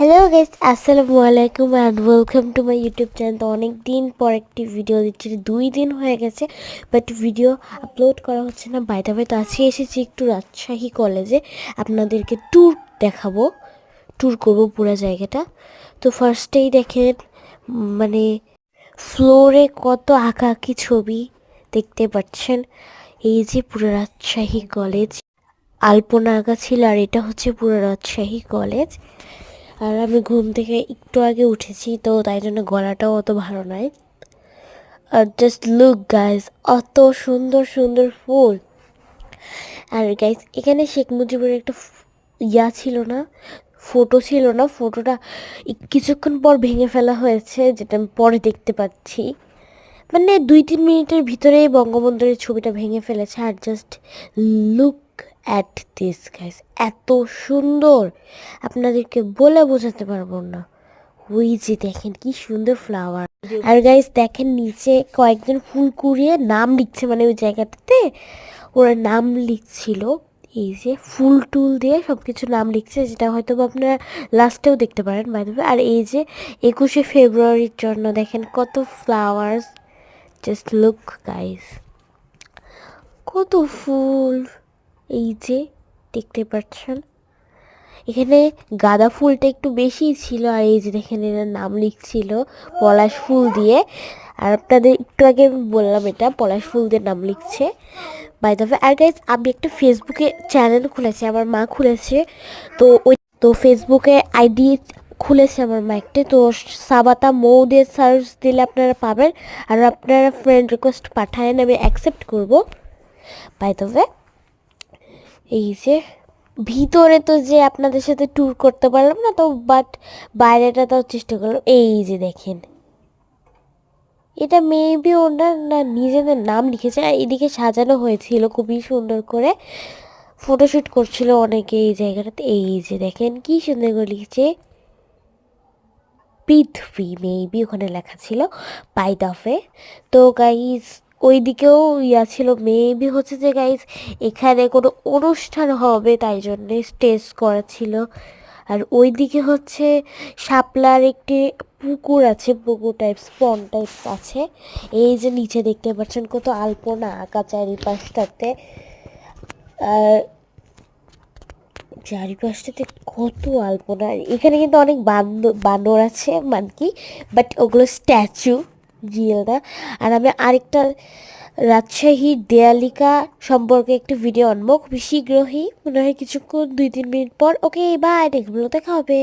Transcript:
Hello guys আসসালামু আলাইকুম and welcome to my YouTube channel তো অনেক দিন পর একটি ভিডিও দিচ্ছি। দুই দিন হয়ে গেছে বাট ভিডিও আপলোড করা হচ্ছে না। বাইরে বাইরে তো আজকে এসেছি একটু রাজশাহী কলেজে আপনাদেরকে ট্যুর দেখাবো। ট্যুর করব পুরো জায়গাটা। তো ফার্স্টেই দেখেন মানে ফ্লোরে কত আঁকা আঁকি ছবি দেখতে পাচ্ছেন। এই যে পুরো রাজশাহী কলেজ আলপনা আঁকা ছিল আর এটা হচ্ছে পুরো রাজশাহী কলেজ আর আমি ঘুম থেকে একটু আগে উঠেছি, তো তাই জন্য গলাটাও অত ভালো নয়। আর জাস্ট লুক গাইজ অত সুন্দর সুন্দর ফুল। আর গাইজ এখানে শেখ মুজিবের একটা ইয়া ছিল না ফটো ছিল না ফটোটা কিছুক্ষণ পর ভেঙে ফেলা হয়েছে, যেটা আমি পরে দেখতে পাচ্ছি। মানে দুই তিন মিনিটের ভিতরেই বঙ্গবন্ধুরের ছবিটা ভেঙে ফেলেছে, আর just look at this guys এত সুন্দর। আপনাদেরকে বলে বোঝাতে পারব না। ওই যে দেখেন, কি সুন্দর ফ্লাওয়ার আর গাইস দেখেন নিচে কয়েকজন ফুল কুড়িয়ে নাম লিখছে মানে ওই জায়গাটাতে ওরা নাম লিখছিল। এই যে ফুল টুল দিয়ে সব কিছু নাম লিখছে, যেটা হয়তো আপনারা লাস্টেও দেখতে পারেন বাইরে আর এই যে একুশে ফেব্রুয়ারির জন্য দেখেন কত ফ্লাওয়ার্স জাস্ট লুক গাইস কত ফুল। এই যে দেখতে পাচ্ছেন। এখানে গাঁদা ফুলটা একটু বেশিই ছিল আর এই যে দেখেন এরা নাম লিখছিল পলাশ ফুল দিয়ে। আর আপনাদের একটু আগে বললাম এটা, পলাশ ফুল দিয়ে নাম লিখছে। বাই দ্য আর গাইজ আমি একটা ফেসবুকে চ্যানেল খুলেছি, আমার মা খুলেছে। তো ওই, তো ফেসবুকে আইডি খুলেছে আমার মা একটা। তো সাবাতা মৌ দিয়ে সার্চ দিলে আপনারা পাবেন। আর আপনারা ফ্রেন্ড রিকোয়েস্ট পাঠায়েন, আমি অ্যাকসেপ্ট করব। বাই দ্য এই যে, ভিতরে তো যে আপনাদের সাথে ট্যুর করতে পারলাম না তো বাট বাইরেটা তাও চেষ্টা করলাম। এই যে দেখেন। এটা মেবি ওনার না নিজেদের নাম লিখেছে, আর এদিকে সাজানো হয়েছিল খুবই সুন্দর করে। ফটোশ্যুট করছিল অনেকে এই জায়গাটাতে। এই যে দেখেন কি সুন্দর করে লিখেছে পৃথ্বী মেবি ওখানে লেখা ছিল পাইদাফে তো গাইজ ওই দিকেও ইয়া ছিল মেবি হচ্ছে যে গাইজ এখানে কোনো অনুষ্ঠান হবে তাই জন্যে স্টেজ করা ছিল। আর ওই দিকে হচ্ছে শাপলার একটি পুকুর আছে, পুকুর টাইপ স্পন টাইপ আছে। এই যে নিচে দেখতে পাচ্ছেন কত আলপনা আঁকা চারিপাশটাতে। আর চারিপাশটাতে কত আলপনা। এখানে কিন্তু অনেক বান্দর বানর আছে মানে কি বাট ওগুলো স্ট্যাচু রিয়েল না আর আমি আরেকটা রাজশাহী দেয়ালিকা সম্পর্কে একটি ভিডিও আনব। খুবই শীঘ্রই, মনে হয় কিছুক্ষণ দুই তিন মিনিট পর। ওকে বাই দেখব দেখা হবে।